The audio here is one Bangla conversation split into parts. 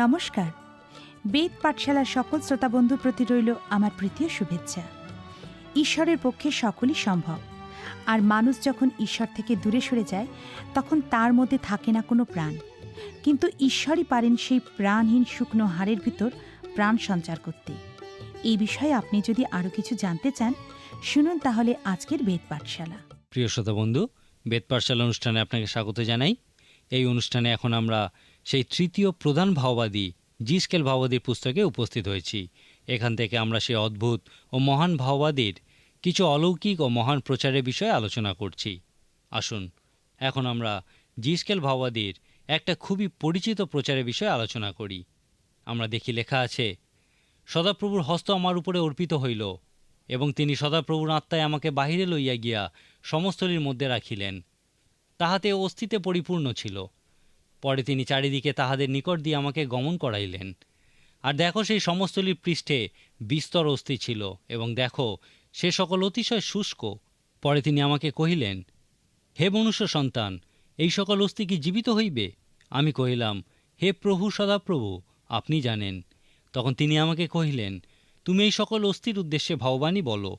নমস্কার। বেদ পাঠশালার সকল শ্রোতা বন্ধুর প্রতি রইল আমার প্রীতীয় শুভেচ্ছা। ঈশ্বরের পক্ষে সকলই সম্ভব। আর মানুষ যখন ঈশ্বর থেকে দূরে সরে যায়, তখন তার মধ্যে থাকে না কোনো প্রাণ। কিন্তু ঈশ্বরই পারেন সেই প্রাণহীন শুকনো হাড়ের ভিতর প্রাণ সঞ্চার করতে। এই বিষয়ে আপনি যদি আরও কিছু জানতে চান, শুনুন তাহলে আজকের বেদ পাঠশালা। প্রিয় শ্রোতা বন্ধু, বেদ পাঠশালা অনুষ্ঠানে আপনাকে স্বাগত জানাই। এই অনুষ্ঠানে এখন আমরা সেই তৃতীয় প্রধান ভাওবাদী জিস্কেল ভাওবাদীর পুস্তকে উপস্থিত হয়েছি। এখান থেকে আমরা সেই অদ্ভুত ও মহান ভাওবাদীর কিছু অলৌকিক ও মহান প্রচারের বিষয়ে আলোচনা করছি। আসুন, এখন আমরা জিস্কেল ভাওবাদীর একটা খুবই পরিচিত প্রচারের বিষয়ে আলোচনা করি। আমরা দেখি লেখা আছে, সদাপ্রভুর হস্ত আমার উপরে অর্পিত হইল এবং তিনি সদাপ্রভুর আত্মায় আমাকে বাহিরে লইয়া গিয়া সমস্তলির মধ্যে রাখিলেন। তাহাতে অস্থিতে পরিপূর্ণ ছিল। পরে তিনি চারিদিকে তাহাদের নিকট দিয়ে আমাকে গমন করাইলেন। আর দেখো সেই সমস্তলির পৃষ্ঠে বিস্তর অস্থি ছিল এবং দেখো সে সকল অতিশয় শুষ্ক। পরে তিনি আমাকে কহিলেন, হে মনুষ্য সন্তান, এই সকল অস্থি কি জীবিত হইবে? আমি কহিলাম, হে প্রভু সদাপ্রভু, আপনি জানেন। তখন তিনি আমাকে কহিলেন, তুমি এই সকল অস্থির উদ্দেশ্যে ভাববানী বলো।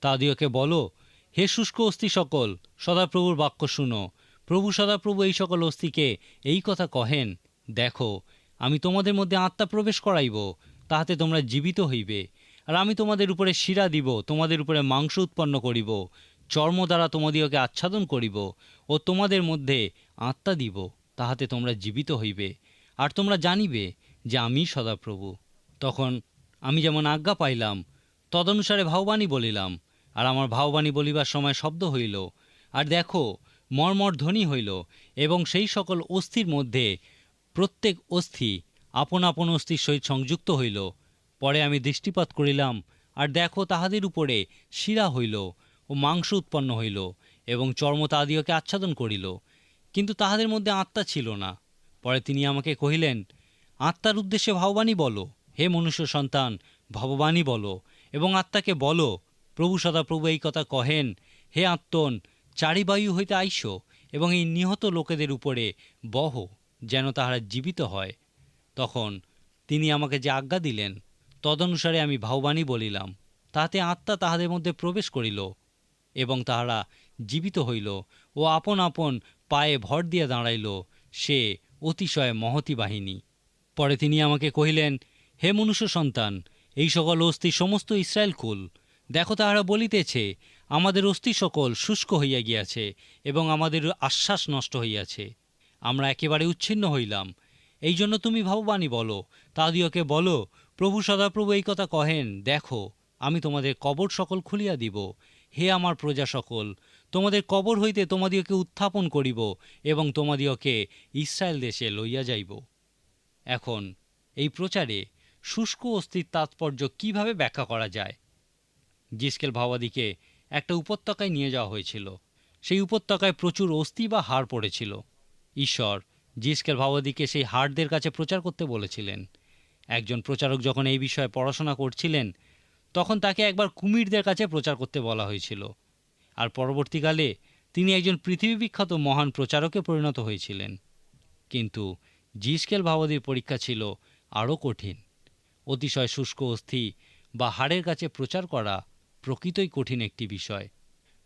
তাদিওকে বলো, হে শুষ্ক অস্থি সকল, সদাপ্রভুর বাক্য শুনো। প্রভু সদাপ্রভু এই সকল অস্থিকে এই কথা কহেন, দেখো, আমি তোমাদের মধ্যে আত্মা প্রবেশ করাইব, তাহাতে তোমরা জীবিত হইবে। আর আমি তোমাদের উপরে শিরা দিব, তোমাদের উপরে মাংস উৎপন্ন করিব, চর্ম দ্বারা তোমাদিওকে আচ্ছাদন করিব ও তোমাদের মধ্যে আত্মা দিব, তাহাতে তোমরা জীবিত হইবে। আর তোমরা জানিবে যে আমি সদাপ্রভু। তখন আমি যেমন আজ্ঞা পাইলাম, তদনুসারে ভাববাণী বলিলাম, আর আমার ভাববাণী বলিবার সময় শব্দ হইল, আর দেখো মর্মর ধ্বনি হইল এবং সেই সকল অস্থির মধ্যে প্রত্যেক অস্থি আপন আপন অস্থির সহিত সংযুক্ত হইল। পরে আমি দৃষ্টিপাত করিলাম, আর দেখো তাহাদের উপরে শিরা হইল ও মাংস উৎপন্ন হইল এবং চর্ম তাদিওকে আচ্ছাদন করিল। কিন্তু তাহাদের মধ্যে আত্মা ছিল না। পরে তিনি আমাকে কহিলেন, আত্মার উদ্দেশ্যে ভাববাণী বলো, হে মনুষ্য সন্তান, ভগবানই বলো এবং আত্মাকে বলো, প্রভু সদাপ্রভু এই কথা কহেন, হে আত্মন চারিবায়ু হইতে আইস এবং এই নিহত লোকেদের উপরে বহ, যেন তাহারা জীবিত হয়। তখন তিনি আমাকে যে আজ্ঞা দিলেন, তদনুসারে আমি ভাববাণী বলিলাম, তাহাতে আত্মা তাহাদের মধ্যে প্রবেশ করিল এবং তাহারা জীবিত হইল ও আপন আপন পায়ে ভর দিয়া দাঁড়াইল, সে অতিশয় মহতি বাহিনী। পরে তিনি আমাকে কহিলেন, হে মনুষ্য সন্তান, এই সকল অস্থি সমস্ত ইসরায়েল কুল, দেখো তাহারা বলিতেছে আমাদের অস্থি সকল শুষ্ক হইয়া গিয়াছে এবং আমাদের আশ্বাস নষ্ট হইয়াছে। আমরা একেবারে উচ্ছিন্ন হইলাম। এই জন্য তুমি ভগবানই বলো তাদিওকে বলো, প্রভু সদাপ্রভু এই কথা কহেন, দেখো, আমি তোমাদের কবর সকল খুলিয়া দিব। হে আমার প্রজা সকল তোমাদের কবর হইতে তোমাদিওকে উত্থাপন করিব এবং তোমাদিওকে ইসরায়েল দেশে লইয়া যাইব। এখন, এই প্রচারে শুষ্ক অস্থির তাৎপর্য কীভাবে ব্যাখ্যা করা যায়? জিস্কেল ভাবাদিকে একটা উপত্যকায় নিয়ে যাওয়া হয়েছিল। সেই উপত্যকায় প্রচুর অস্থি বা হাড় পড়েছিল। ঈশ্বর জিস্কেল ভাবাদিকে সেই হাড়দের কাছে প্রচার করতে বলেছিলেন। একজন প্রচারক যখন এই বিষয়ে পড়াশোনা করছিলেন, তখন তাকে একবার কুমিরদের কাছে প্রচার করতে বলা হয়েছিল। আর পরবর্তীকালে তিনি একজন পৃথিবী বিখ্যাত মহান প্রচারকে পরিণত হয়েছিলেন। কিন্তু জিস্কেল ভাবাদির পরীক্ষা ছিল আরও কঠিন। অতিশয় শুষ্ক অস্থি বা হাড়ের কাছে প্রচার করা প্রকৃতই কঠিন একটি বিষয়।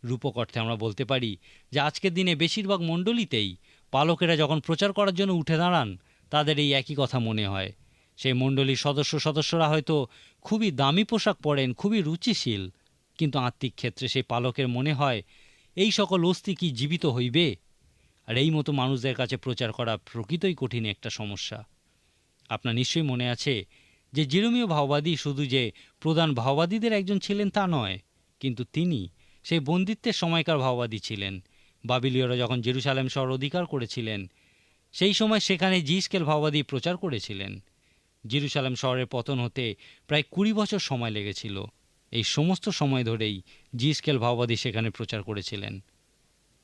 রূপক অর্থে আমরা বলতে পারি যে আজকের দিনে বেশিরভাগ মণ্ডলীতেই পালকেরা যখন প্রচার করার জন্য উঠে দাঁড়ান, তাদের এই একই কথা মনে হয়। সেই মণ্ডলীর সদস্য সদস্যরা হয়তো খুবই দামি পোশাক পরেন, খুবই রুচিশীল, কিন্তু আত্মিক ক্ষেত্রে সেই পালকের মনে হয়, এই সকল অস্থি কি জীবিত হইবে? আর এই মতো মানুষদের কাছে প্রচার করা প্রকৃতই কঠিন একটা সমস্যা। আপনার নিশ্চয়ই মনে আছে যে জিরোমীয় ভাওবাদী শুধু যে প্রধান ভাওবাদীদের একজন ছিলেন তা নয়, কিন্তু তিনি সেই বন্দিত্বের সময়কার ভাওবাদী ছিলেন। বাবিলীয়রা যখন জেরুসালেম শহর অধিকার করেছিলেন, সেই সময় সেখানে জিস্কেল ভাওবাদী প্রচার করেছিলেন। জেরুসালেম শহরের পতন হতে প্রায় কুড়ি বছর সময় লেগেছিল। এই সমস্ত সময় ধরেই জিস্কেল ভাওবাদী সেখানে প্রচার করেছিলেন।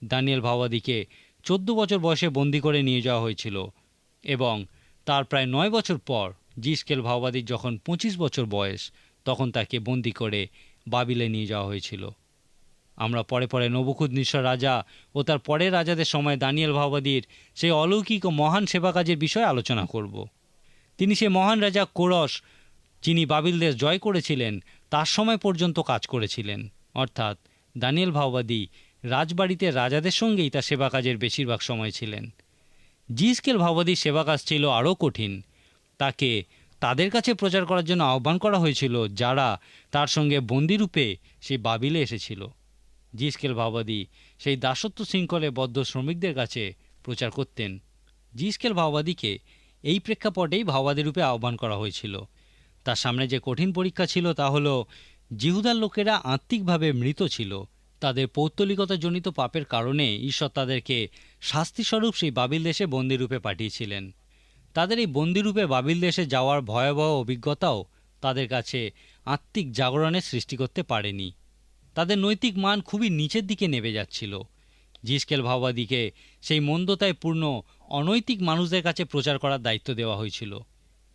দানিয়েল ভাওবাদীকে চোদ্দ বছর বয়সে বন্দি করে নিয়ে যাওয়া হয়েছিল এবং তার প্রায় নয় বছর পর জিস্কেল ভাওবাদীর যখন পঁচিশ বছর বয়স, তখন তাকে বন্দি করে বাবিলে নিয়ে যাওয়া হয়েছিল। আমরা পরে পরে নবুকুদনিশ্বর রাজা ও তার পরের রাজাদের সময় দানিয়েল ভাওবাদীর সেই অলৌকিক ও মহান সেবা কাজের বিষয়ে আলোচনা করব। তিনি সেই মহান রাজা কোরস, যিনি বাবিল দেশ জয় করেছিলেন, তার সময় পর্যন্ত কাজ করেছিলেন। অর্থাৎ দানিয়েল ভাওবাদী রাজবাড়িতে রাজাদের সঙ্গেই তার সেবা কাজের বেশিরভাগ সময় ছিলেন। জিসকেল ভাওবাদীর সেবা কাজ ছিল আরও কঠিন। তাকে তাদের কাছে প্রচার করার জন্য আহ্বান করা হয়েছিল, যারা তার সঙ্গে বন্দিরূপে সেই বাবিলে এসেছিল। জিসকেল ভাওবাদী সেই দাসত্ব শৃঙ্খলে বদ্ধ শ্রমিকদের কাছে প্রচার করতেন। জিসকেল ভাওবাদীকে এই প্রেক্ষাপটেই ভাওবাদী রূপে আহ্বান করা হয়েছিল। তার সামনে যে কঠিন পরীক্ষা ছিল তা হলো, জিহুদার লোকেরা আত্মিকভাবে মৃত ছিল। তাদের পৌত্তলিকতাজনিত পাপের কারণে ঈশ্বর তাদেরকে শাস্তিস্বরূপ সেই বাবিল দেশে বন্দিরূপে পাঠিয়েছিলেন। তাদের এই বন্দিরূপে বাবিল দেশে যাওয়ার ভয়াবহ অভিজ্ঞতাও তাদের কাছে আত্মিক জাগরণের সৃষ্টি করতে পারেনি। তাদের নৈতিক মান খুবই নিচের দিকে নেমে যাচ্ছিল। জিসকেল ভাওবাদীকে সেই মন্দতায় পূর্ণ অনৈতিক মানুষদের কাছে প্রচার করার দায়িত্ব দেওয়া হয়েছিল।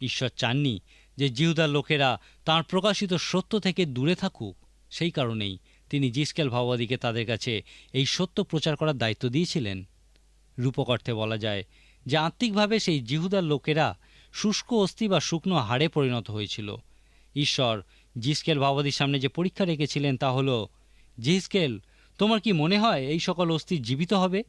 ঈশ্বর চাননি যে জিহুদার লোকেরা তাঁর প্রকাশিত সত্য থেকে দূরে থাকুক। সেই কারণেই তিনি জিসকেল ভাওবাদীকে তাদের কাছে এই সত্য প্রচার করার দায়িত্ব দিয়েছিলেন। রূপক অর্থে বলা যায় যে আত্মিকভাবে সেই জিহুদার লোকেরা শুষ্ক অস্থি বা শুকনো হাড়ে পরিণত হয়েছিল। ঈশ্বর, জিসকেল ভাওবাদীর সামনে যে পরীক্ষা রেখেছিলেন তা হলো, জিসকেল, তোমার কি মনে হয় এই সকল অস্থি জীবিত হবে?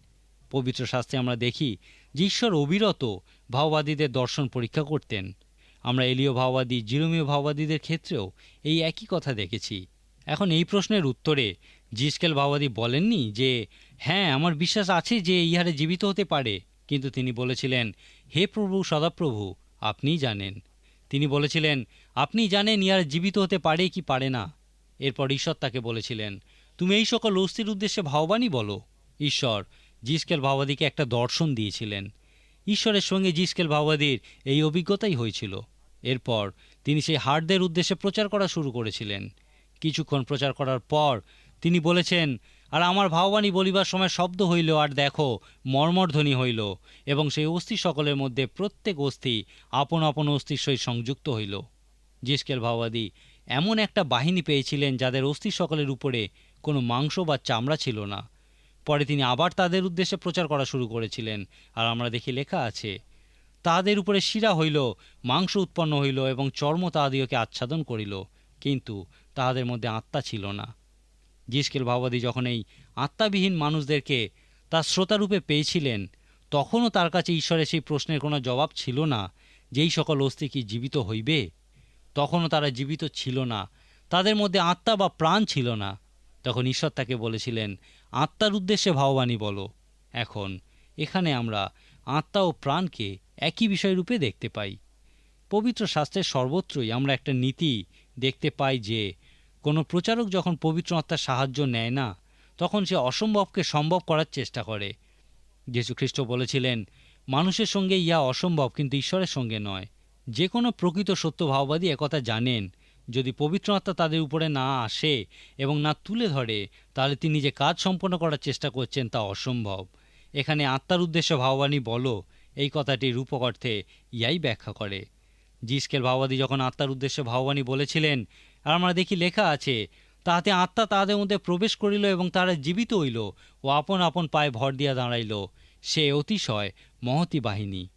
পবিত্র শাস্ত্রে আমরা দেখি যে ঈশ্বর অবিরত ভাওবাদীদের দর্শন পরীক্ষা করতেন। আমরা এলীয় ভাওবাদী, জিরোমীয় ভাওবাদীদের ক্ষেত্রেও এই একই কথা দেখেছি। এখন এই প্রশ্নের উত্তরে জিসকেল ভাওবাদী বলেননি যে হ্যাঁ আমার বিশ্বাস আছে যে ইহারে জীবিত হতে পারে। কিন্তু তিনি বলেছিলেন, হে প্রভু, সদাপ্রভু, আপনিই জানেন। তিনি বলেছিলেন, আপনি জানেন ইয়ার জীবিত হতে পারে কি পারে না? এরপর ঈশ্বর তাকে বলেছিলেন, তুমি এই সকল অস্থির উদ্দেশ্যে ভাওবানই বলো। ঈশ্বর জিসকেল ভাওবাদীকে একটা দর্শন দিয়েছিলেন। ঈশ্বরের সঙ্গে জিসকেল ভাওবাদীর এই অভিজ্ঞতাই হয়েছিল। এরপর তিনি সেই হাড়দের উদ্দেশ্যে প্রচার করা শুরু করেছিলেন। কিছুক্ষণ প্রচার করার পর তিনি বলেছেন আর আমার ভাওবাণী বলিবার সময় শব্দ হইল আর দেখো মর্মধ্বনি হইল, এবং সেই অস্থি সকলের মধ্যে প্রত্যেক অস্থি আপন আপন অস্থির সহিত সংযুক্ত হইল। জিসকেল ভাওবাদী, এমন একটা বাহিনী পেয়েছিলেন যাদের অস্থি সকলের উপরে কোনো মাংস বা চামড়া ছিল না। পরে তিনি আবার তাদের উদ্দেশ্যে প্রচার করা শুরু করেছিলেন, আর আমরা দেখি লেখা আছে তাহাদের উপরে শিরা হইল, মাংস উৎপন্ন হইল এবং চর্ম তাহাদিওকে আচ্ছাদন করিল, কিন্তু তাহাদের মধ্যে আত্মা ছিল না। জিসকেল ভাওবাদী যখন এই আত্মাবিহীন মানুষদেরকে তার শ্রোতারূপে পেয়েছিলেন, তখনও তার কাছে ঈশ্বরের সেই প্রশ্নের কোনো জবাব ছিল না, যেই সকল অস্থি কি জীবিত হইবে? তখনও তারা জীবিত ছিল না। তাদের মধ্যে আত্মা বা প্রাণ ছিল না। তখন ঈশ্বর তাকে বলেছিলেন, আত্মার উদ্দেশ্যে ভাববাণী বলো। এখন এখানে আমরা আত্মা ও প্রাণকে একই বিষয়রূপে দেখতে পাই। পবিত্র শাস্ত্রের সর্বত্রই আমরা একটা নীতি দেখতে পাই যে কোনো প্রচারক যখন পবিত্র আত্মার সাহায্য নেয় না, তখন সে অসম্ভবকে সম্ভব করার চেষ্টা করে। যীশুখ্রিস্ট বলেছিলেন, মানুষের সঙ্গে ইয়া অসম্ভব, কিন্তু ঈশ্বরের সঙ্গে নয়। যে কোনো প্রকৃত সত্য ভাওবাদী একথা জানেন, যদি পবিত্র আত্মা তাদের উপরে না আসে এবং না তুলে ধরে, তাহলে তিনি যে কাজ সম্পন্ন করার চেষ্টা করছেন তা অসম্ভব। এখানে আত্মার উদ্দেশ্যে ভাববাণী বলো, এই কথাটি রূপক অর্থে ইয়াই ব্যাখ্যা করে। জিসকেল ভাওবাদী যখন আত্মার উদ্দেশ্যে ভাববাণী বলেছিলেন আর আমরা দেখি লেখা আছে, তাহাতে আত্মা তাহাদের মধ্যে প্রবেশ করিল এবং তারা জীবিত হইল ও আপন আপন পায়ে ভর দিয়া দাঁড়াইল। সে অতিশয় মহতি বাহিনী।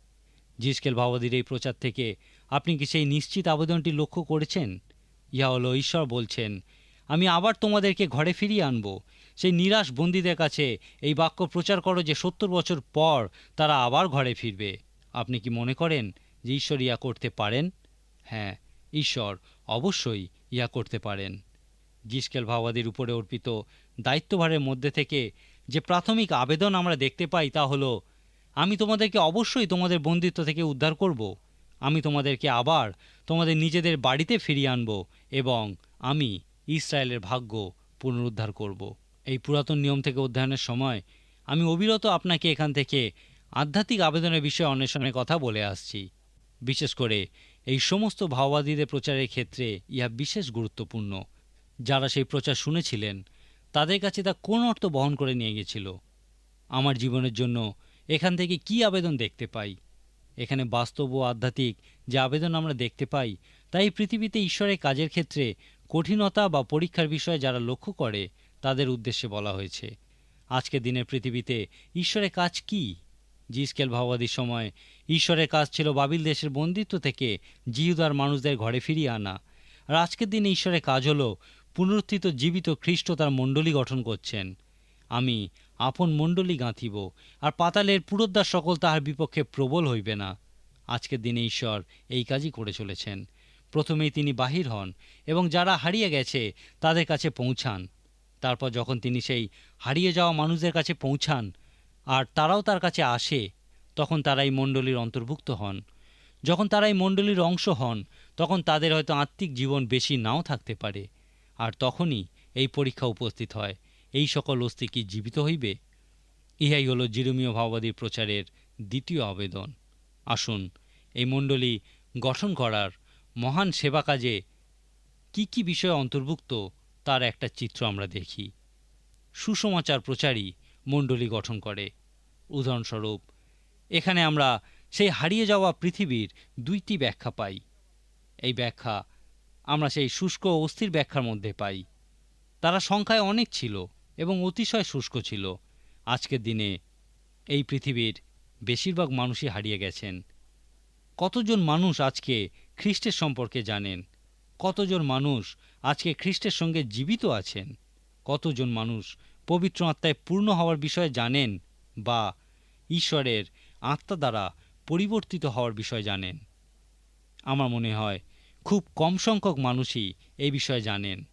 জিসকেল ভাওবাদীর এই প্রচার থেকে, আপনি কি সেই নিশ্চিত আবেদনটি লক্ষ্য করেছেন? ইহা হলো ঈশ্বর বলছেন, আমি আবার তোমাদেরকে ঘরে ফিরিয়ে আনব। সেই নিরাশ বন্দীদের কাছে এই বাক্য প্রচার করো যে সত্তর বছর পর তারা আবার ঘরে ফিরবে। আপনি কি মনে করেন যে ঈশ্বর ইয়া করতে পারেন? হ্যাঁ ঈশ্বর অবশ্যই ইয়া করতে পারেন। জিসকেল ভাওয়াদের উপরে অর্পিত দায়িত্বভারের মধ্যে থেকে যে প্রাথমিক আবেদন আমরা দেখতে পাই তা হলো, আমি তোমাদেরকে অবশ্যই তোমাদের বন্দিত্ব থেকে উদ্ধার করব। আমি তোমাদেরকে আবার তোমাদের নিজেদের বাড়িতে ফিরিয়ে আনব এবং আমি ইসরায়েলের ভাগ্য পুনরুদ্ধার করব। এই পুরাতন নিয়ম থেকে অধ্যয়নের সময় আমি অবিরত আপনাকে এখান থেকে আধ্যাত্মিক আবেদনের বিষয়ে অন্বেষণের কথা বলে আসছি। বিশেষ করে এই সমস্ত ভাওবাদীদের প্রচারের ক্ষেত্রে ইহা বিশেষ গুরুত্বপূর্ণ। যারা সেই প্রচার শুনেছিলেন, তাদের কাছে তা কোন অর্থ বহন করে নিয়ে গেছিল? আমার জীবনের জন্য এখান থেকে কি আবেদন দেখতে পাই? এখানে বাস্তব ও আধ্যাত্মিক যে আবেদন আমরা দেখতে পাই তাই পৃথিবীতে ঈশ্বরের কাজের ক্ষেত্রে কঠিনতা বা পরীক্ষার বিষয়ে যারা লক্ষ্য করে, তাদের উদ্দেশ্যে বলা হয়েছে। আজকের দিনের পৃথিবীতে ঈশ্বরের কাজ কি? জিস্কেল ভাওবাদীর সময় ঈশ্বরের কাজ ছিল বাবিল দেশের বন্দিত্ব থেকে জিহুদার মানুষদের ঘরে ফিরিয়ে আনা। আর আজকের দিনে ঈশ্বরের কাজ হলো পুনরুত্থিত জীবিত খ্রিস্ট তার মণ্ডলী গঠন করছেন। আমি আপন মণ্ডলী গাঁথিব, আর পাতালের পুরোদ্দার সকল তাহার বিপক্ষে প্রবল হইবে না। আজকের দিনে ঈশ্বর এই কাজই করে চলেছেন। প্রথমেই তিনি বাহির হন, এবং যারা হারিয়ে গেছে তাদের কাছে পৌঁছান। তারপর যখন তিনি সেই হারিয়ে যাওয়া মানুষদের কাছে পৌঁছান, আর তারাও তার কাছে আসে তখন তারা এই মণ্ডলীর অন্তর্ভুক্ত হন। যখন তারা এই মণ্ডলীর অংশ হন, তখন তাদের হয়তো আত্মিক জীবন বেশি নাও থাকতে পারে। আর তখনই এই পরীক্ষা উপস্থিত হয়। এই সকল অস্থি কি জীবিত হইবে? ইহাই হল জিরুমীয় ভাওবাদীর প্রচারের দ্বিতীয় আবেদন। আসুন, এই মণ্ডলী গঠন করার মহান সেবা কাজে কি কি বিষয় অন্তর্ভুক্ত তার একটা চিত্র আমরা দেখি। সুসমাচার প্রচারই মণ্ডলী গঠন করে। উদাহরণস্বরূপ এখানে আমরা সেই হারিয়ে যাওয়া পৃথিবীর দুইটি ব্যাখ্যা পাই। এই ব্যাখ্যা আমরা সেই শুষ্ক অস্থির ব্যাখ্যার মধ্যে পাই। তারা সংখ্যায় অনেক ছিল এবং অতিশয় শুষ্ক ছিল। আজকের দিনে এই পৃথিবীর বেশিরভাগ মানুষই হারিয়ে গেছেন। কতজন মানুষ আজকে খ্রিস্টের সম্পর্কে জানেন? কতজন মানুষ আজকে খ্রিস্টের সঙ্গে জীবিত আছেন? কতজন মানুষ পবিত্র আত্মায় পূর্ণ হওয়ার বিষয়ে জানেন বা ঈশ্বরের আত্মা দ্বারা পরিবর্তিত হওয়ার বিষয় জানেন। আমার মনে হয় খুব কম সংখ্যক মানুষই এই বিষয়ে জানেন।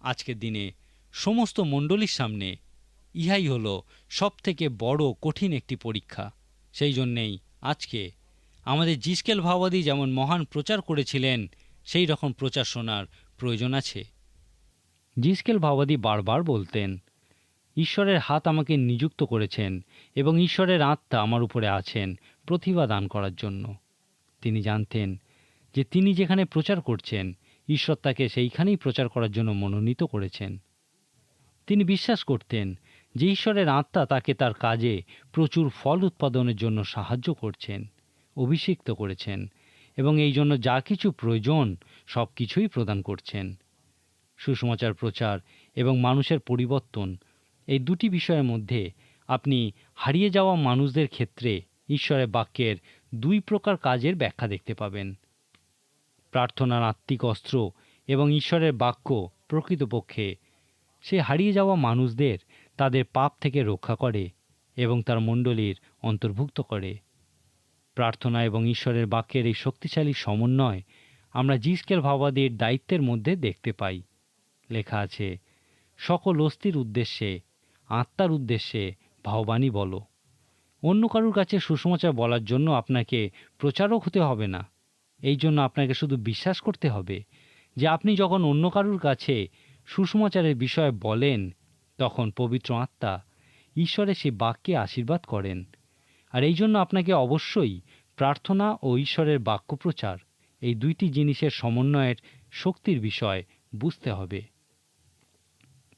আজকের দিনে সমস্ত মণ্ডলীর সামনে ইহাই হল সবথেকে বড় কঠিন একটি পরীক্ষা। সেই জন্যেই আজকে আমাদের জিসকেল ভাওবাদী যেমন মহান প্রচার করেছিলেন, সেই রকম প্রচার শোনার প্রয়োজন আছে। জিসকেল ভাওবাদী বারবার বলতেন ঈশ্বরের হাত আমাকে নিযুক্ত করেছেন এবং ঈশ্বরের আত্মা আমার উপরে আছেন প্রতিভা দান করার জন্য। তিনি জানতেন যে তিনি যেখানে প্রচার করছেন, ঈশ্বর তাকে সেইখানেই প্রচার করার জন্য মনোনীত করেছেন। তিনি বিশ্বাস করতেন যে ঈশ্বরের আত্মা তাকে তার কাজে প্রচুর ফল উৎপাদনের জন্য সাহায্য করছেন, অভিষিক্ত করেছেন এবং এই জন্য যা কিছু প্রয়োজন সব কিছুই প্রদান করছেন। সুসমাচার প্রচার এবং মানুষের পরিবর্তন এই দুটি বিষয়ের মধ্যে আপনি হারিয়ে যাওয়া মানুষদের ক্ষেত্রে ঈশ্বরের বাক্যের দুই প্রকার কাজের ব্যাখ্যা দেখতে পাবেন। প্রার্থনার আত্মিক অস্ত্র এবং ঈশ্বরের বাক্য প্রকৃতপক্ষে। সে হারিয়ে যাওয়া মানুষদের তাদের পাপ থেকে রক্ষা করে এবং তার মণ্ডলীর অন্তর্ভুক্ত করে। প্রার্থনা এবং ঈশ্বরের বাক্যের এই শক্তিশালী সমন্বয় আমরা জিসকেল ভাবাদের দায়িত্বের মধ্যে দেখতে পাই। লেখা আছে, সকল অস্থির উদ্দেশ্যে আত্মার উদ্দেশ্যে ভাববাণী বলো। অন্য কারুর কাছে সুসমাচার বলার জন্য আপনাকে প্রচারক হতে হবে না। এই জন্য আপনাকে শুধু বিশ্বাস করতে হবে যে আপনি যখন অন্য কারুর কাছে সুসমাচারের বিষয়ে বলেন, তখন পবিত্র আত্মা ঈশ্বরের সে বাক্যে আশীর্বাদ করেন। আর এই জন্য আপনাকে অবশ্যই প্রার্থনা ও ঈশ্বরের বাক্য প্রচার এই দুইটি জিনিসের সমন্বয়ের শক্তির বিষয় বুঝতে হবে।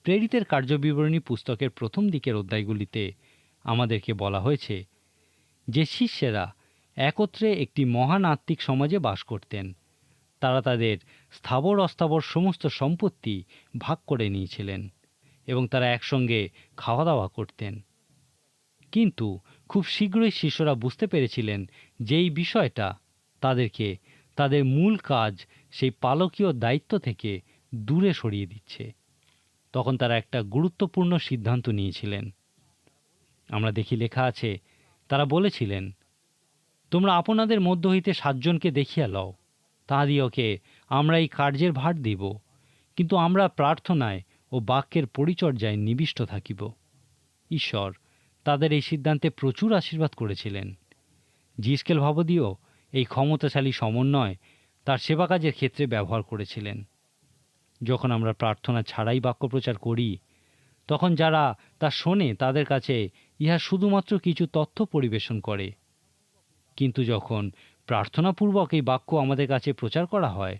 প্রেরিতের কার্যবিবরণী পুস্তকের প্রথম দিকের অধ্যায়গুলিতে আমাদেরকে বলা হয়েছে যে শিষ্যেরা একত্রে একটি মহান আত্মিক সমাজে বাস করতেন। তারা তাদের স্থাবর অস্থাবর সমস্ত সম্পত্তি ভাগ করে নিয়েছিলেন এবং তারা একসঙ্গে খাওয়া দাওয়া করতেন। কিন্তু খুব শীঘ্রই শিষ্যরা বুঝতে পেরেছিলেন যে এই বিষয়টা তাদেরকে তাদের মূল কাজ সেই পালকীয় দায়িত্ব থেকে দূরে সরিয়ে দিচ্ছে। তখন তারা একটা গুরুত্বপূর্ণ সিদ্ধান্ত নিয়েছিলেন। আমরা দেখি লেখা আছে, তারা বলেছিলেন, তোমরা আপনাদের মধ্য হইতে সাতজনকে দেখিয়া লও তাঁদিওকে আমরা এই কার্যের ভার দিব, কিন্তু আমরা প্রার্থনায় ও বাক্যের পরিচর্যায় নিবিষ্ট থাকিব। ঈশ্বর তাদের এই সিদ্ধান্তে প্রচুর আশীর্বাদ করেছিলেন। জিসকেল ভাবদীয় এই ক্ষমতাশালী সমন্বয় তার সেবা কাজের ক্ষেত্রে ব্যবহার করেছিলেন। যখন আমরা প্রার্থনা ছাড়াই বাক্য প্রচার করি, তখন যারা তা শোনে তাদের কাছে ইহা শুধুমাত্র কিছু তথ্য পরিবেশন করে। কিন্তু যখন প্রার্থনাপূর্বক এই বাক্য আমাদের কাছে প্রচার করা হয়,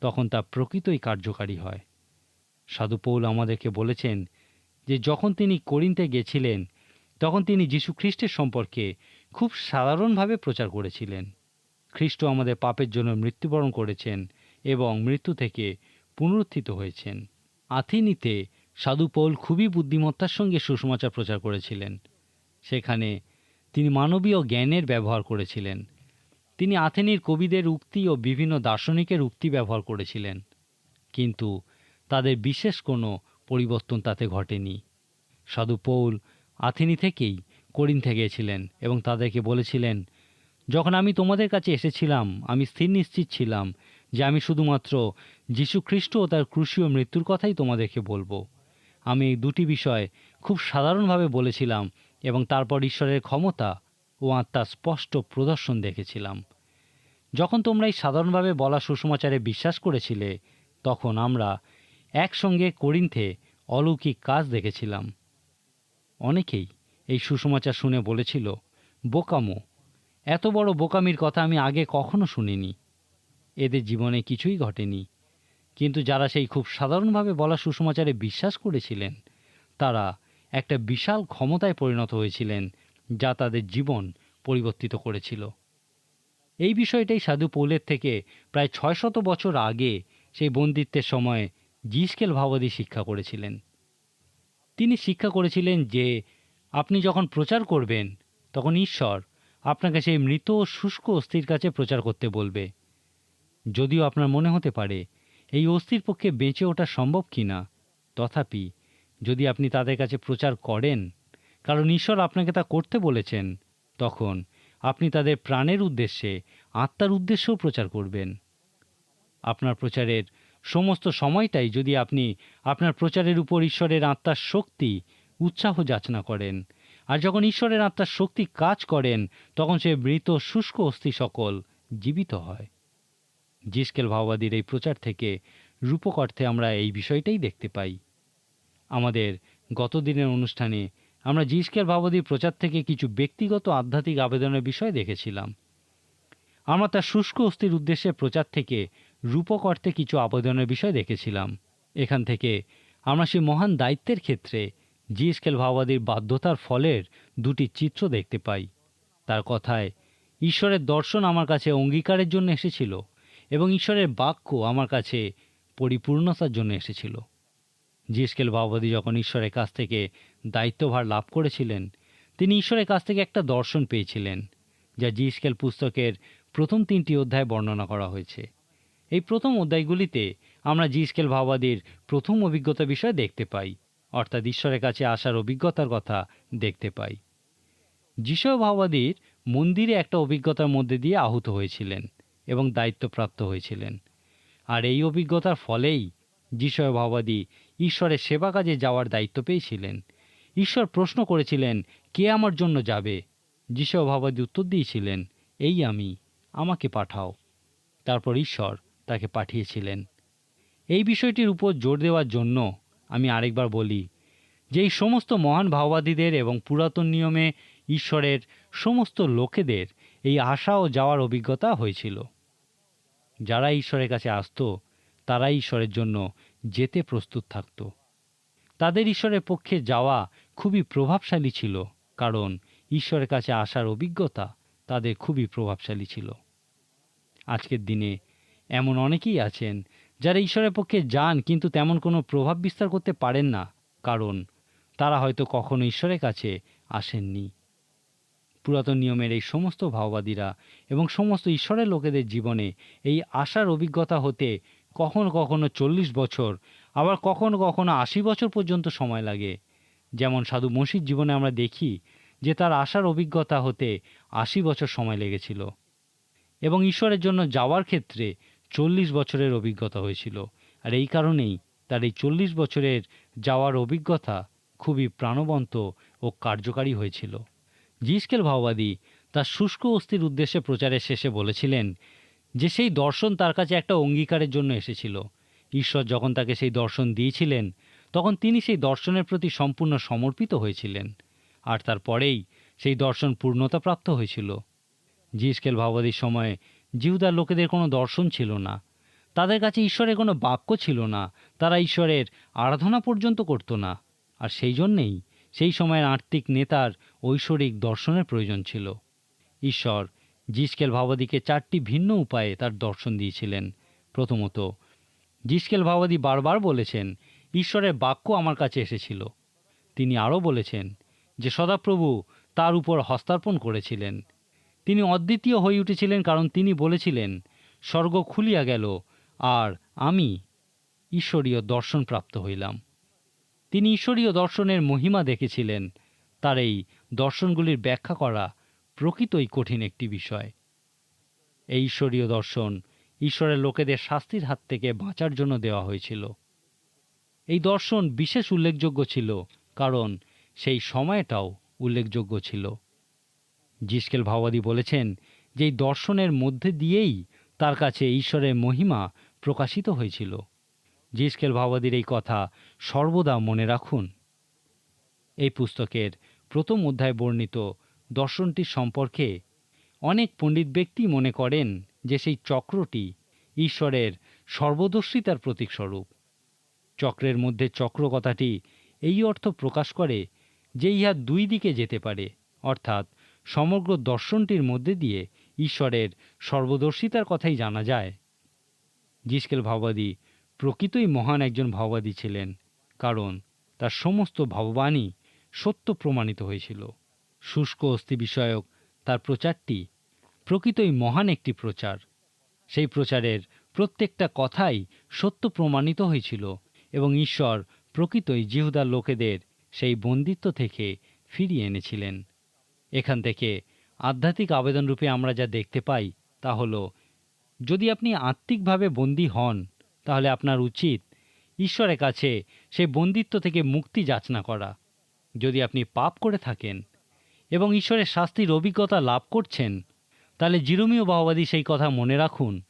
তখন তা প্রকৃতই কার্যকারী হয়। সাধু পৌল আমাদেরকে বলেছেন যে, যখন তিনি করিন্তে গেছিলেন, তখন তিনি খ্রিস্টের সম্পর্কে খুব সাধারণভাবে প্রচার করেছিলেন। খ্রিস্ট আমাদের পাপের জন্য মৃত্যুবরণ করেছেন এবং মৃত্যু থেকে পুনরুত্থিত হয়েছেন। আথিনিতে সাধু পৌল খুবই বুদ্ধিমত্তার সঙ্গে সুসমাচার প্রচার করেছিলেন। সেখানে তিনি মানবীয় জ্ঞানের ব্যবহার করেছিলেন। তিনি আথেনির কবিদের উক্তি ও বিভিন্ন দার্শনিকের উক্তি ব্যবহার করেছিলেন। কিন্তু তাদের বিশেষ কোনো পরিবর্তন তাতে ঘটেনি। সাধু পৌল আথেনি থেকেই করিন্থে গিয়েছিলেন এবং তাদেরকে বলেছিলেন, যখন আমি তোমাদের কাছে এসেছিলাম, আমি স্থির নিশ্চিত ছিলাম যে আমি শুধুমাত্র যীশু খ্রিস্ট ও তার ক্রুশীয় মৃত্যুর কথাই তোমাদেরকে বলব। আমি এই দুটি বিষয় খুব সাধারণভাবে বলেছিলাম এবং তারপর ঈশ্বরের ক্ষমতা ও আত্মার স্পষ্ট প্রদর্শন দেখেছিলাম। যখন তোমরা এই সাধারণভাবে বলা সুসমাচারে বিশ্বাস করেছিলে, তখন আমরা একসঙ্গে করিন্থে অলৌকিক কাজ দেখেছিলাম। অনেকেই এই সুসমাচার শুনে বলেছিল, বোকামো, এত বড় বোকামির কথা আমি আগে কখনো শুনিনি। এদের জীবনে কিছুই ঘটেনি। কিন্তু যারা সেই খুব সাধারণভাবে বলা সুসমাচারে বিশ্বাস করেছিলেন, তারা একটা বিশাল ক্ষমতায় পরিণত হয়েছিলেন, যা তাদের জীবন পরিবর্তিত করেছিল। এই বিষয়টাই সাধু পৌলের থেকে প্রায় ছয় শত বছর আগে সেই বন্দিত্বের সময় জিসকেল ভাবাদী শিক্ষা করেছিলেন। তিনি শিক্ষা করেছিলেন যে, আপনি যখন প্রচার করবেন, তখন ঈশ্বর আপনাকে সেই মৃত ও শুষ্ক অস্থির কাছে প্রচার করতে বলবে। যদিও আপনার মনে হতে পারে, এই অস্থির পক্ষে বেঁচে ওঠা সম্ভব কি না? তথাপি, যদি আপনি তাদের কাছে প্রচার করেন, কারণ ঈশ্বর আপনাকে তা করতে বলেছেন, তখন আপনি তাদের প্রাণের উদ্দেশ্যে, আত্মার উদ্দেশ্যেও প্রচার করবেন। আপনার প্রচারের সমস্ত সময়টাই যদি আপনি আপনার প্রচারের উপর ঈশ্বরের আত্মার শক্তি, উৎসাহ যাচনা করেন, আর যখন ঈশ্বরের আত্মার শক্তি কাজ করেন, তখন সে মৃত, শুষ্ক অস্থি সকল জীবিত হয়। জিসকেল ভাওবাদীর এই প্রচার থেকে রূপক অর্থে আমরা এই বিষয়টাই দেখতে পাই। আমাদের গত দিনের অনুষ্ঠানে আমরা জিসকেল ভাওবাদীর প্রচার থেকে কিছু ব্যক্তিগত আধ্যাত্মিক আবেদনের বিষয় দেখেছিলাম। আমরা তার শুষ্ক অস্থির উদ্দেশ্যে প্রচার থেকে রূপক অর্থে কিছু আবেদনের বিষয় দেখেছিলাম। এখান থেকে আমরা সেই মহান দায়িত্বের ক্ষেত্রে জিএসকেল ভাওবাদীর বাধ্যতার ফলের দুটি চিত্র দেখতে পাই। তার কথায়, ঈশ্বরের দর্শন আমার কাছে অঙ্গীকারের জন্য এসেছিল। এবং ঈশ্বরের বাক্য আমার কাছে পরিপূর্ণতার জন্য এসেছিল। জিএসকেল ভাওবাদী যখন ঈশ্বরের কাছ থেকে দায়িত্বভার লাভ করেছিলেন, তিনি ঈশ্বরের কাছ থেকে একটা দর্শন পেয়েছিলেন, যা জিএসকেল পুস্তকের প্রথম তিনটি অধ্যায় বর্ণনা করা হয়েছে। এই প্রথম অধ্যায়গুলিতে আমরা জিএসকেল ভাওবাদীর প্রথম অভিজ্ঞতা বিষয়ে দেখতে পাই, অর্থাৎ ঈশ্বরের কাছে আসার অভিজ্ঞতার কথা দেখতে পাই। যিশয় ভাওবাদীর মন্দিরে একটা অভিজ্ঞতার মধ্যে দিয়ে আহত হয়েছিলেন। এবং দায়িত্বপ্রাপ্ত হয়েছিলেন। আর এই অভিজ্ঞতার ফলেই যিশয় ভাওবাদী ঈশ্বরের সেবা কাজে যাওয়ার দায়িত্ব পেয়েছিলেন। ঈশ্বর প্রশ্ন করেছিলেন, কে আমার জন্য যাবে? যিশয় ভাওবাদী উত্তর দিয়েছিলেন, এই আমি, আমাকে পাঠাও। তারপর ঈশ্বর তাকে পাঠিয়েছিলেন। এই বিষয়টির উপর জোর দেওয়ার জন্য আমি আরেকবার বলি যে এই সমস্ত মহান ভাওবাদীদের এবং পুরাতন নিয়মে ঈশ্বরের সমস্ত লোকেদের এই আসা ও যাওয়ার অভিজ্ঞতা হয়েছিল। যারা ঈশ্বরের কাছে আসতো তারা ঈশ্বরের জন্য যেতে প্রস্তুত থাকত। তাদের ঈশ্বরের পক্ষে যাওয়া খুবই প্রভাবশালী ছিল, কারণ ঈশ্বরের কাছে আসার অভিজ্ঞতা তাদের খুবই প্রভাবশালী ছিল। আজকের দিনে এমন অনেকেই আছেন, যারা ঈশ্বরের পক্ষে যান কিন্তু তেমন কোনো প্রভাব বিস্তার করতে পারেন না, কারণ তারা হয়তো কখনো ঈশ্বরের কাছে আসেননি। পুরাতন নিয়মের এই সমস্ত ভাওবাদীরা এবং সমস্ত ঈশ্বরের লোকেদের জীবনে এই আশার অভিজ্ঞতা হতে কখনো কখনো চল্লিশ বছর, আবার কখনো কখনো আশি বছর পর্যন্ত সময় লাগে। যেমন সাধু মসির জীবনে আমরা দেখি যে তার আশার অভিজ্ঞতা হতে আশি বছর সময় লেগেছিল এবং ঈশ্বরের জন্য যাওয়ার ক্ষেত্রে চল্লিশ বছরের অভিজ্ঞতা হয়েছিল। আর এই কারণেই তার এই চল্লিশ বছরের যাওয়ার অভিজ্ঞতা খুবই প্রাণবন্ত ও কার্যকারী হয়েছিল। জিসকেল ভাওবাদী তার শুষ্ক অস্থির উদ্দেশ্যে প্রচারের শেষে বলেছিলেন যে সেই দর্শন তার কাছে একটা অঙ্গীকারের জন্য এসেছিল। ঈশ্বর যখন তাকে সেই দর্শন দিয়েছিলেন, তখন তিনি সেই দর্শনের প্রতি সম্পূর্ণ সমর্পিত হয়েছিলেন। আর তারপরেই সেই দর্শন পূর্ণতা প্রাপ্ত হয়েছিল। জিসকেল ভাওবাদীর সময়ে জিহুদার লোকেদের কোনো দর্শন ছিল না। তাদের কাছে ঈশ্বরের কোনো বাক্য ছিল না। তারা ঈশ্বরের আরাধনা পর্যন্ত করত না। আর সেই জন্যেই সেই সময়ের আর্থিক নেতার ঐশ্বরিক দর্শনের প্রয়োজন ছিল। ঈশ্বর জিসকেল ভাবাদিকে চারটি ভিন্ন উপায়ে তার দর্শন দিয়েছিলেন। প্রথমত, জিসকেল ভাবাদি বারবার বলেছেন, ঈশ্বরের বাক্য আমার কাছে এসেছিল। তিনি আরও বলেছেন যে, সদাপ্রভু তার উপর হস্তার্পণ করেছিলেন। তিনি অদ্বিতীয় হয়ে উঠেছিলেন কারণ তিনি বলেছিলেন, স্বর্গ খুলিয়া গেল, আর আমি ঈশ্বরীয় দর্শন প্রাপ্ত হইলাম। তিনি ঈশ্বরীয় দর্শনের মহিমা দেখেছিলেন, তার এই দর্শনগুলির ব্যাখ্যা করা প্রকৃতই কঠিন একটি বিষয়। এই ঈশ্বরীয় দর্শন ঈশ্বরের লোকেদের শাস্তির হাত থেকে বাঁচার জন্য দেওয়া হয়েছিল। এই দর্শন বিশেষ উল্লেখযোগ্য ছিল, কারণ সেই সময়টাও উল্লেখযোগ্য ছিল। জিসকেল ভাওয়াদি বলেছেন যে এই দর্শনের মধ্যে দিয়েই তার কাছে ঈশ্বরের মহিমা প্রকাশিত হয়েছিল। জিসকেল ভাওয়াদির এই কথা সর্বদা মনে রাখুন। এই পুস্তকের প্রথম অধ্যায় বর্ণিত দর্শনটির সম্পর্কে অনেক পণ্ডিত ব্যক্তি মনে করেন যে সেই চক্রটি ঈশ্বরের সর্বদর্শিতার প্রতীকস্বরূপ। চক্রের মধ্যে চক্র কথাটি এই অর্থ প্রকাশ করে যে ইহা দুই দিকে যেতে পারে, অর্থাৎ সমগ্র দর্শনটির মধ্যে দিয়ে ঈশ্বরের সর্বদর্শিতার কথাই জানা যায়। জিসকেল ভাওবাদী প্রকৃতই মহান একজন ভাওবাদী ছিলেন, কারণ তার সমস্ত ভাববাণী সত্য প্রমাণিত হয়েছিল। শুষ্ক অস্থি বিষয়ক তার প্রচারটি প্রকৃতই মহান একটি প্রচার। সেই প্রচারের প্রত্যেকটা কথাই সত্য প্রমাণিত হয়েছিল এবং ঈশ্বর প্রকৃতই জিহুদার লোকেদের সেই বন্দিত্ব থেকে ফিরিয়ে এনেছিলেন। এখান থেকে আধ্যাত্মিক আবেদনরূপে আমরা যা দেখতে পাই তা হলো, যদি আপনি আত্মিকভাবে বন্দী হন, তাহলে আপনার উচিত ঈশ্বরের কাছে সেই বন্দিত্ব থেকে মুক্তি যাচনা করা। যদি আপনি পাপ করে থাকেন এবং ঈশ্বরের শাস্তির অভিজ্ঞতা লাভ করছেন, তাহলে জিরোমীয় বাহবাদী সেই কথা মনে রাখুন,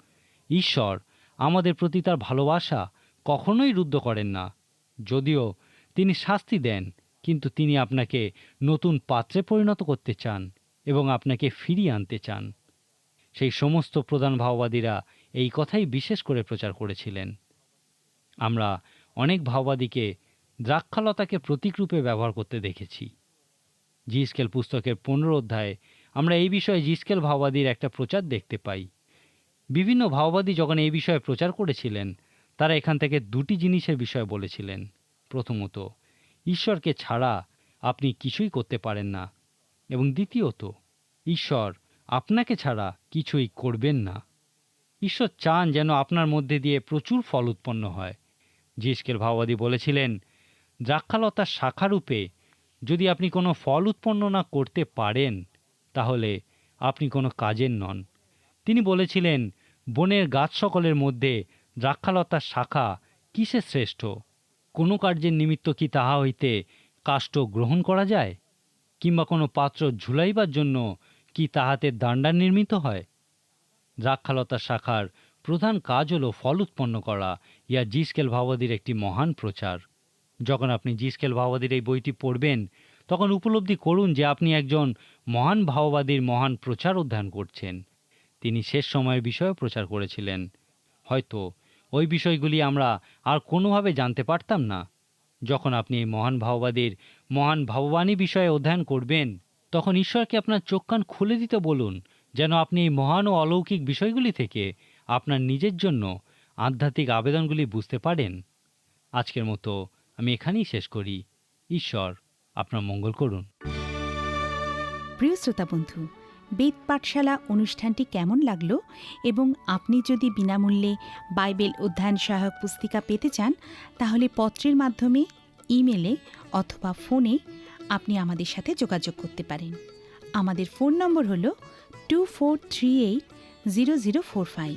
ঈশ্বর আমাদের প্রতি তার ভালোবাসা কখনোই রুদ্ধ করেন না। যদিও তিনি শাস্তি দেন, কিন্তু তিনি আপনাকে নতুন পাত্রে পরিণত করতে চান এবং আপনাকে ফিরিয়ে আনতে চান। সেই সমস্ত প্রধান ভাওবাদীরা এই কথাই বিশেষ করে প্রচার করেছিলেন। আমরা অনেক ভাওবাদীকে দ্রাক্ষালতাকে প্রতীকরূপে ব্যবহার করতে দেখেছি। জিস্কেল পুস্তকের পনেরো অধ্যায়ে আমরা এই বিষয়ে জিস্কেল ভাওবাদীর একটা প্রচার দেখতে পাই। বিভিন্ন ভাওবাদী যখন এই বিষয়ে প্রচার করেছিলেন, তারা এখান থেকে দুটি জিনিসের বিষয়ে বলেছিলেন। প্রথমত, ঈশ্বরকে ছাড়া আপনি কিছুই করতে পারেন না। এবং দ্বিতীয়ত, ঈশ্বর আপনাকে ছাড়া কিছুই করবেন না। ঈশ্বর চান যেন আপনার মধ্যে দিয়ে প্রচুর ফল উৎপন্ন হয়। জিস্কের ভাওবাদী বলেছিলেন দ্রাক্ষালতার শাখারূপে যদি আপনি কোনো ফল উৎপন্ন না করতে পারেন, তাহলে আপনি কোনো কাজের নন। তিনি বলেছিলেন, বনের গাছ সকলের মধ্যে দ্রাক্ষালতার শাখা কিসে শ্রেষ্ঠ? কোনো কার্যের নিমিত্ত কি তাহা হইতে কাষ্ঠ গ্রহণ করা যায়? কিংবা কোনো পাত্র ঝুলাইবার জন্য কি তাহাতে দাণ্ডা নির্মিত হয়? দ্রাক্ষালতার শাখার প্রধান কাজ হল ফল উৎপন্ন করা। ইয়া জিস্কেল ভাওবাদীর একটি মহান প্রচার। যখন আপনি জিস্কেল ভাওবাদীর এই বইটি পড়বেন, তখন উপলব্ধি করুন যে আপনি একজন মহান ভাওবাদীর মহান প্রচার অধ্যয়ন করছেন। তিনি শেষ সময়ের বিষয়ে প্রচার করেছিলেন। হয়তো ওই বিষয়গুলি আমরা আর কোনোভাবে জানতে পারতাম না। যখন আপনি এই মহান ভাওবাদীর মহান ভাববাণী বিষয়ে অধ্যয়ন করবেন, তখন ঈশ্বরকে আপনার চোখ কান খুলে দিতে বলুন যেন আপনি এই মহান ও অলৌকিক বিষয়গুলি থেকে আপনার নিজের জন্য আধ্যাত্মিক আবেদনগুলি বুঝতে পারেন? আজকের মতো আমি এখানেই শেষ করি। ঈশ্বর, আপনার মঙ্গল করুন। প্রিয় শ্রোতা বন্ধু, বেদ পাঠশালা অনুষ্ঠানটি কেমন লাগল? এবং আপনি যদি বিনামূল্যে বাইবেল অধ্যয়ন সহায়ক পুস্তিকা পেতে চান, তাহলে পত্রের মাধ্যমে, ইমেলে অথবা ফোনে আপনি আমাদের সাথে যোগাযোগ করতে পারেন। আমাদের ফোন নম্বর হল two four three eight zero zero four five.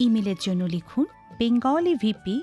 ইমেলের জন্য লিখুন, Bengali VP